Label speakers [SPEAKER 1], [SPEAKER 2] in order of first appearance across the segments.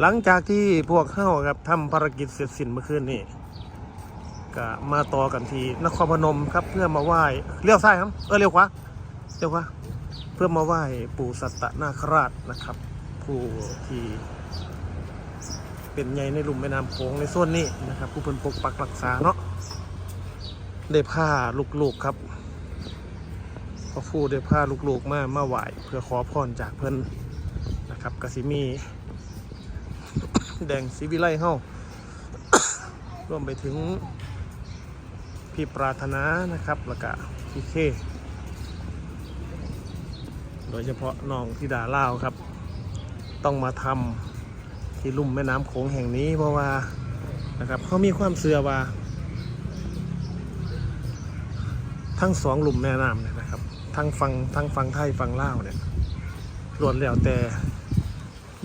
[SPEAKER 1] หลังจากที่พวกเข้าครับทำภารกิจเสร็จสิ้นเมื่อคืนนี้ก็มาต่อกันที่นครพนมครับเพื่อมาไหว้เลี้ยวซ้ายครับ เออเลี้ยวขวาเลี้ยวขวาเพื่อมาไหว้ปู่สัตตนาคราชนะครับ ผู้ที่เป็นใหญ่ในลุ่มแม่น้ำโขงในส่วนนี้นะครับ ผู้เป็นปกปักรักษาเนาะได้ผ้าลูกๆครับพระผู้ได้ผ้าลูกๆมามาไหว้เพื่อขอพรจากเพิ่นนะครับกสิมี แดงสีวิไลเฮารวมไปถึงพี่ปรารถนานะครับแล้วก็พี่เค โดยเฉพาะน้องธิดาเล่าวครับ ต้องมาทำที่ลุ่มแม่น้ำโขงแห่งนี้เพราะว่านะครับเขามีความเสื่อว่า ทั้งสองลุ่มแม่น้ำเนี่ยนะครับ ทั้งฝั่งทั้งฝั่งไทยฝั่งล่าวเนี่ยล้วนแล้วแต่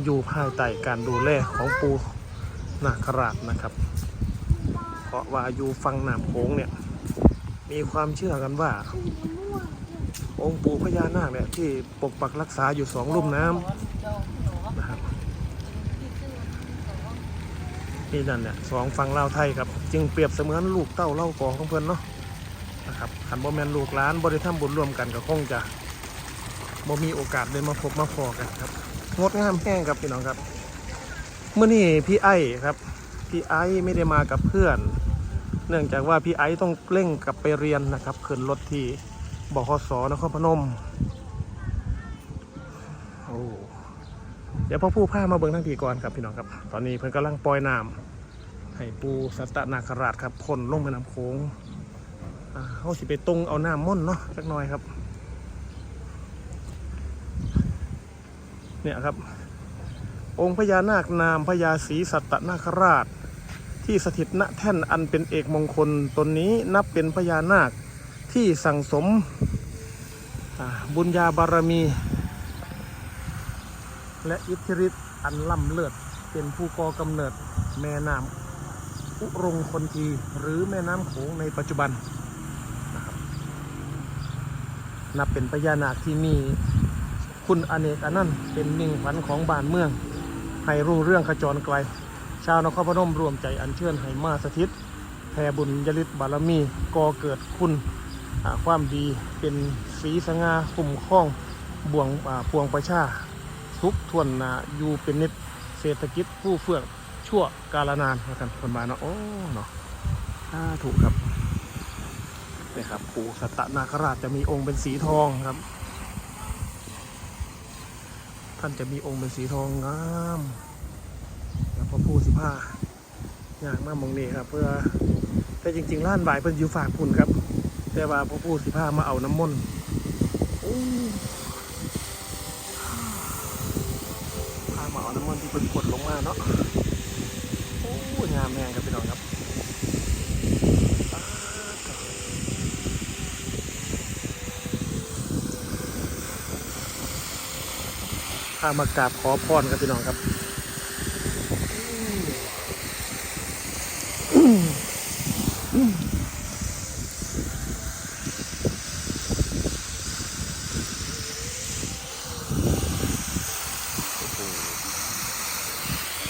[SPEAKER 1] อยู่ภายใต้การดูแลของปูนาคราชนะครับ เพราะว่าอยู่ฝั่งน้ำโขงเนี่ย มีความเชื่อกันว่า องค์ปู่พญานาคเนี่ยที่ปกปักรักษาอยู่สองลุ่มน้ำนะครับนี่นั่นเนี่ยสองฝั่งลาวไทยครับ จึงเปรียบเสมือนลูกเต้าเล่ากอของเพื่อนเนาะนะครับขันบ่แมนลูกหลานบริธรรมบุญร่วมกันก็คงจะบ่มีโอกาสได้มาพบมาพอกันครับ งดงามแห้งครับพี่น้องครับ เมื่อนี้พี่ไอ้ครับ พี่ไอ้ไม่ได้มากับเพื่อน เนื่องจากว่าพี่ไอ้ต้องเร่งกลับไปเรียนนะครับขึ้นรถที่บขสนครพนมโอ้เดี๋ยวพ่อผู้พามาเบิ่งทั้งทีก่อนครับพี่น้องครับ ตอนนี้เพิ่นกำลังปล่อยน้ำให้ปูสัตนาคราชครับพ่นลงแม่น้ำโขงเขาสิไปตรงเอาน้ำม่นเนาะสักหน่อยครับ เนี่ยครับ องค์พญานาคนามพญาศรีสัตตนาคราช ที่สถิตณแท่นอันเป็นเอกมงคลตนนี้นับเป็นพญานาคที่สั่งสมบุญญาบารมี และอิทธิฤทธิ์อันล่ำเลิศเป็นผู้ก่อกำเนิดแม่น้ำอุรงคนทีหรือแม่น้ำโขงในปัจจุบันนับเป็นพญานาคที่มี คุณอเนกอนันต์เป็นมิ่งขวัญของบ้านเมือง ให้รุ่งเรื่องขจรไกล ชาวนครพนมรวมใจอัญเชิญให้มาสถิตแผ่บุญยลิตบารมีก่อเกิดคุณความดีเป็นสีสง่าคุ้มครองบ่วงพวงประชา ทุกทวนนาอยู่เป็นนิดเศรษฐกิจผู้เฟื่องชั่วกาลนานนะครับคนมาเนาะโอ้เนาะอ่าถูกครับนี่ครับ ปู่สัตตนาคราชจะมีองค์เป็นสีทองครับ ท่านจะมีองค์เป็นสีทองงามแล้วพระผู้สิผ้าอยางมากมองนี่ครับ เพื่อแต่จริงๆล้านบายเพิ่นอยู่ฝากพุ่นครับ แต่ว่าพระผู้สิผ้ามาเอาน้ำมนต์โอ้พามาเอาน้ำมนต์ที่เพิ่นกดลงมาเนาะโอ้งามแมงครับพี่น้องครับ พามากราบขอพรครับพี่น้องครับ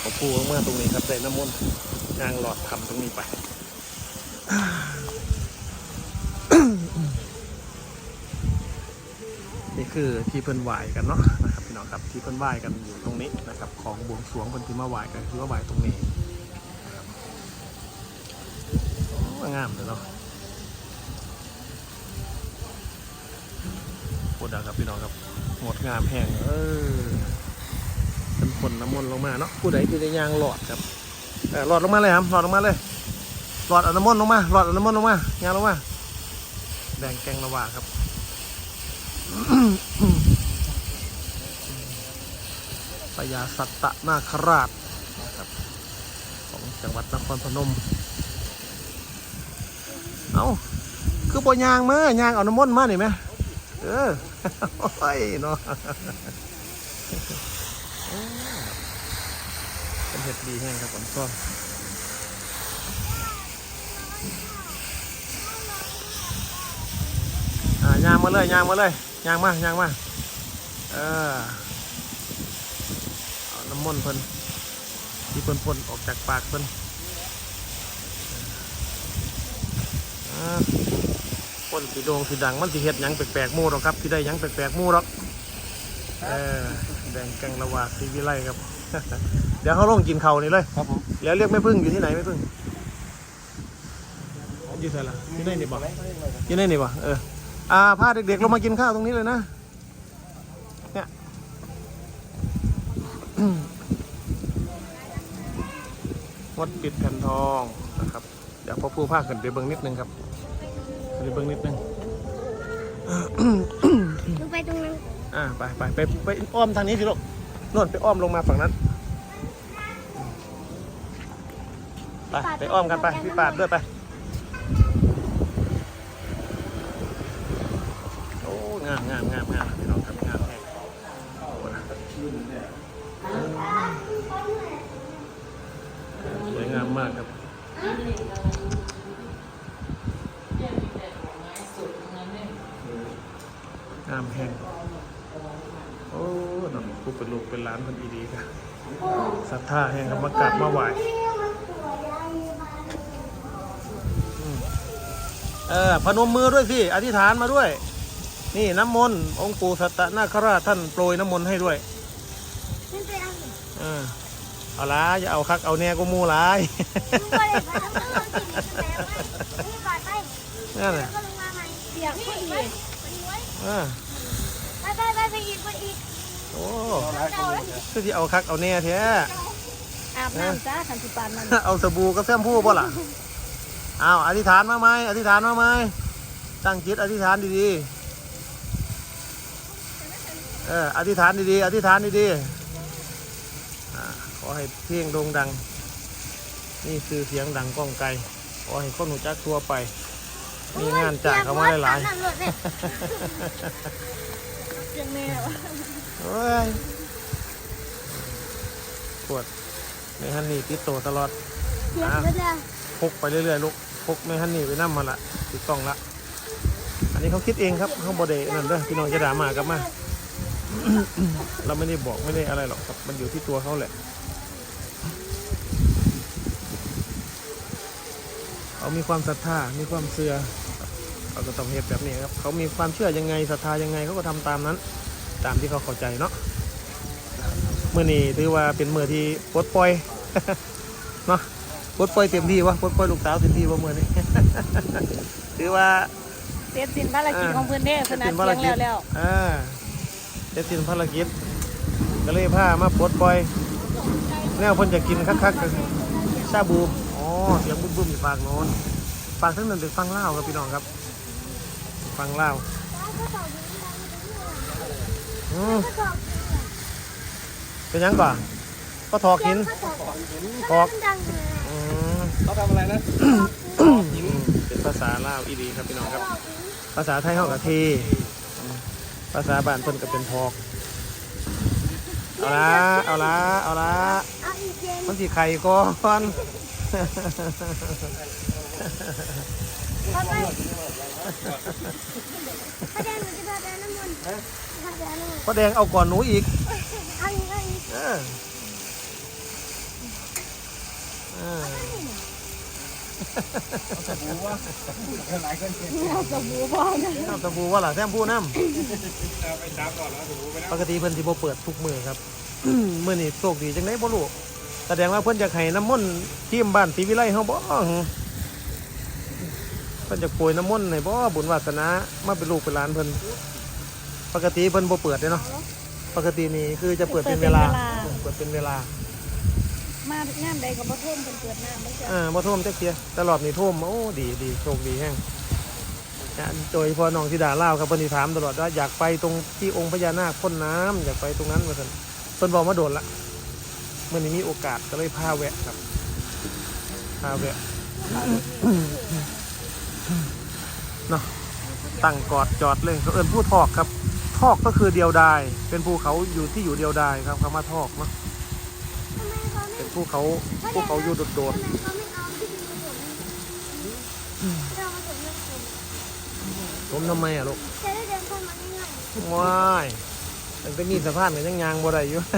[SPEAKER 1] ขอพูดมากตรงนี้ครับใส่น้ำมนต์นางหลอดทำตรงนี้ไป คือที่เพิ่นไหวกันเนาะนะครับพี่น้องครับที่เพิ่นไหวกันอยู่ตรงนี้นะครับของบวงสรวงเพิ่นที่มาไหวกันคือว่าไหวตรงนี้นะครับโอ้งามเลยเนาะพูดนะครับพี่น้องครับงดงามแห้งเออเป็นผลน้ำมนต์ลงมาเนาะผู้ใดที่ได้ยางหลอดครับเออหลอดลงมาเลยครับหลอดลงมาเลย หลอดอน้ำมนต์ลงมาหลอดอน้ำมนต์ลงมายางลงมาแดงแกงละวาครับ พญาสัตตนาคราชนะครับของจังหวัดนครพนม เอาคือบ่ยางมายางเอาน้ำมนต์มาหนิไหมเออโอ้ยเนาะเป็นเห็ดดีแห้งครับผมก็อ่ายางมาเลยยางมาเลย ยางมายางมาเออเอาน้ำมนต์เพิ่นที่เพิ่นพ่นออกจากปากเพิ่นอ่าพ่นสีโดงสีดังมันสีเฮ็ดหยังแปลกๆหมู่หรอกครับที่ได้หยังแปลกๆหมู่หรอกเออแดงแกงละวาสีวิไลครับ เดี๋ยวเขาลงกินเขาวนี่เลย
[SPEAKER 2] ครับผม
[SPEAKER 1] แล้วเรียกไม่พึ่งอยู่ที่ไหนไม่พึ่งอยู่ไหนล่ะอยู่ไหนนี่บอกอยู่ไหนนี่บอกเออ อ่าพาเด็กๆลงมากินข้าวตรงนี้เลยนะ เนี่ยวัดปิดแผ่นทองนะครับ เดี๋ยวพ่อผู้ภาคกันไปเบิ้งนิดนึงครับไปเบิ้งนิดนึง
[SPEAKER 3] ลงไปตรงนั้น
[SPEAKER 1] อ่าไปไปไปไปอ้อมทางนี้สิลูกโน่นไปอ้อมลงมาฝั่งนั้น ไปไปอ้อมกันไปพี่ปาดด้วยไปโอ้งามงามงามงามพี่น้องครับงามแน่สวยงามมากครับงามแห้งโอ้หนุ่มกูเป็นลูกเป็นหลานคนอีดีครับศรัทธาแห้งครับมากราบมาไหว้เออพนมมือด้วยสิ อธิษฐานมาด้วย นี่น้ำมนต์องค์ปู่สัตตนาคราชท่านโปรยน้ำมนต์ให้ด้วย
[SPEAKER 3] ขึ้นไปเอา
[SPEAKER 1] เออเอาละอย่าเอาคักเอาแน่กูมูหลาย
[SPEAKER 3] ลูกก็เลยไลนแล้วนี่ก่อนไป
[SPEAKER 1] นั่น
[SPEAKER 3] แล้
[SPEAKER 1] น่ะ
[SPEAKER 3] วก็ลงมาใหม่เปียกพอดีพอดีไว้
[SPEAKER 1] เออ
[SPEAKER 3] ไปไปไปไปอีกไปอีก
[SPEAKER 1] โอ้คือที่เอาคักเอาแน่แท้
[SPEAKER 3] อาบน้ำจ้าคันสิปานมัน
[SPEAKER 1] เอาสบู่กับแซมพูป่ะล่ะเอาอธิษฐานมาไหมอธิษฐานมาไหมตั้งจิตอธิษฐานดีๆ เอออธิษฐานดีๆอธิษฐานดีๆอ่าขอให้เพียงโด่งดัง นี่คือเสียงดังก้องไกลขอให้คนหูจักทั่วไป มีงานจ่ายเขามาหลาย
[SPEAKER 3] น้ำรถเนี่ยเสียงแมว
[SPEAKER 1] ๆโอ้ยปวดในฮันนี่ติดโตตลอด
[SPEAKER 3] เสียงรถเนี่ย
[SPEAKER 1] พกไปเรื่อยๆลูกพกไม่ฮันนี่ไปนั่มาละถูกต้องละ อันนี้เขาคิดเองครับเขาบอดเดนั่นเด้อพี่น้องจะด่ามากับมา เราไม่ได้บอกไม่ได้อะไรหรอกครับ มันอยู่ที่ตัวเขาแหละเขามีความศรัทธา มีความเชื่อครับเขาก็ต้องเฮ็ดแบบนี้ครับ เขามีความเชื่อยังไงศรัทธายังไงเขาก็ทำตามนั้น ตามที่เขาเข้าใจเนาะเมื่อนี้ถือว่าเป็นมือที่ปลดปล่อยเนาะปลดปล่อยเต็มที่วะปลดปล่อยลูกสาวเต็มที่วะมื่อนี้ถือว่า
[SPEAKER 4] เสร็จสิ้นภารกิจของเพื่อนเด้เพื่อนนัดเที่ยงแล้วแล้ว
[SPEAKER 1] อ่า เสร็จสิ้นภารกิจก็เลยพามาปลดปล่อยแนวเพิ่นจะกินคักๆกันชาบูอ๋อเสียงบุ้มๆอยู่ฝั่งโน้นฝั่งทั้งนั้นเป็นฝั่งลาวครับพี่น้องครับฝั่งลาวอืมเป็นหยังก่อนก็ถอกหินถอก
[SPEAKER 3] ดังเลย
[SPEAKER 1] อืม
[SPEAKER 2] เขาทำอะไรนะ
[SPEAKER 1] อืมเป็นภาษาลาวอีดีครับพี่น้องครับ ภาษาไทยเฮากับเทอืม ภาษาบ้านเพิ่นก็เป็นทอก เอาละ เอาละ เอาละ
[SPEAKER 3] เอาอีกเย็น
[SPEAKER 1] มันสิไข่ก่อน
[SPEAKER 3] พอไปพระแดงหนูจะพาไปน้ำมนต์พาไปน้ำมนต์
[SPEAKER 1] พ่อแดงเอาก่อนหนูอีก
[SPEAKER 3] เอาอีกเอาอีก
[SPEAKER 1] เออเออ
[SPEAKER 2] หลายคนเห็น
[SPEAKER 4] เอาสบู่พอนะ
[SPEAKER 1] น้ำสบู่ว่าล่ะแซมพูน้
[SPEAKER 2] เอาไปจับก่อนแล้วถูไปำ
[SPEAKER 1] ปกติเพิ่นสิบ่เปิดทุกมื้อครับมื้อนี้โชคดีจังได๋บ่รู้แสดงว่าเพิ่นอยากให้น้ำมนต์ทีมบ้านศรีวิไลเฮาบ่หือเพิ่นจะโปรยน้ำมนต์ให้บ่บุญวาสนามาเป็นลูกเป็นหลานเพิ่นปกติเพิ่นบ่เปิดเด้เนาะปกตินี่คือจะเปิดเป็นเวลาเปิดเป็นเวลา
[SPEAKER 4] มางานใดก็บ่ท่วมเพิ่นเปิดน้ำไมันจะ
[SPEAKER 1] อ่าบ่ท่วมจักเทียต่รอบนี้ท่วมโอ้ดีดีโชคดีแฮงนะโดยพอน้องธิดาเล่าครับเพิ่นถามตลอดว่าอยากไปตรงที่องค์พญานาคพ่นน้ำอยากไปตรงนั้นว่าซั่นเพิ่นบอกมาโดนละเมื้อนี้มีโอกาสก็เลยพาแวะครับพาแวะเนาะตั้งกอดจอดเลยเขาเอิ้นผู้ทอกครับ ทอกก็คือเดียวดาย เป็นภูเขาอยู่ที่อยู่เดียวดายครับคำว่าทอกเนาะ
[SPEAKER 3] เขาไม่
[SPEAKER 1] เป็นภูเขาภูเขาอยู่โดด
[SPEAKER 3] ทำไมเขาไม่เอาที่ดินมาถมเรามาถมมาถม
[SPEAKER 1] ๆผมทำไมอะลูก
[SPEAKER 3] จะได้เดินเข้ามาง่าย
[SPEAKER 1] ว้ายมันเป็นมีสะพานกันยังยางบ่ได้อยู่
[SPEAKER 3] ๆ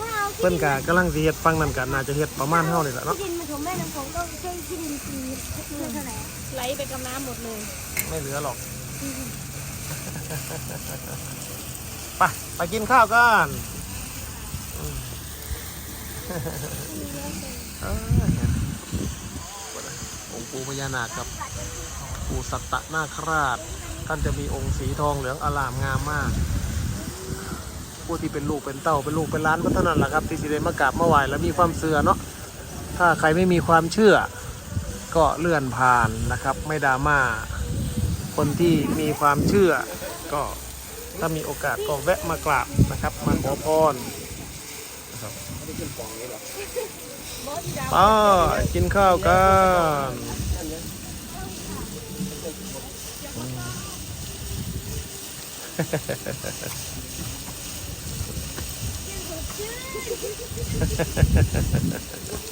[SPEAKER 3] ถ้าเอา
[SPEAKER 1] เพิ่นกะกำลังสิเฮ็ดฟังนั่นก็น่าจะเฮ็ดประมาณเฮานี่แหละเนาะ
[SPEAKER 3] ที่ดินมาถมแม่น้ำโขงก็เครื่องที่ดินปีเท่าไหร่
[SPEAKER 4] ไหลไปกับน้ำหมดเลย
[SPEAKER 1] ไม่เหลือหรอกไปไปกินข้าวกันอืมเองค์ปูพญานาคกับปูสัตตนาคราช ท่านจะมีองค์สีทองเหลืองอลามงามมาก ผู้ที่เป็นลูกเป็นเต้าเป็นลูกเป็นล้านก็เท่านั้นแหละครับที่สิได้มากราบมาไหว้แล้วมีความเสื่อเนาะถ้าใครไม่มีความเชื่อ ก็เลื่อนผ่านนะครับ ไม่ดราม่าคนที่มีความเชื่อก็ถ้ามีโอกาสก็แวะมากราบนะครับมาขอพร นะครับไปกินข้าวกัน
[SPEAKER 3] เ